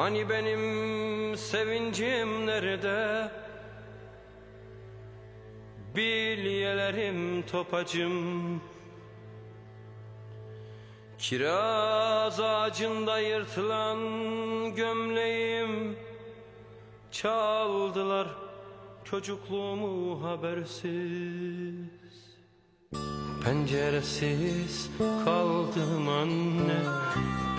Hani benim sevincim nerede? Bilyelerim topacım. Kiraz ağacında yırtılan gömleğim. Çaldılar çocukluğumu habersiz. Penceresiz kaldım anne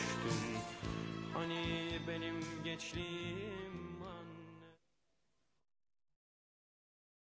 düştün Hani benim gençliğim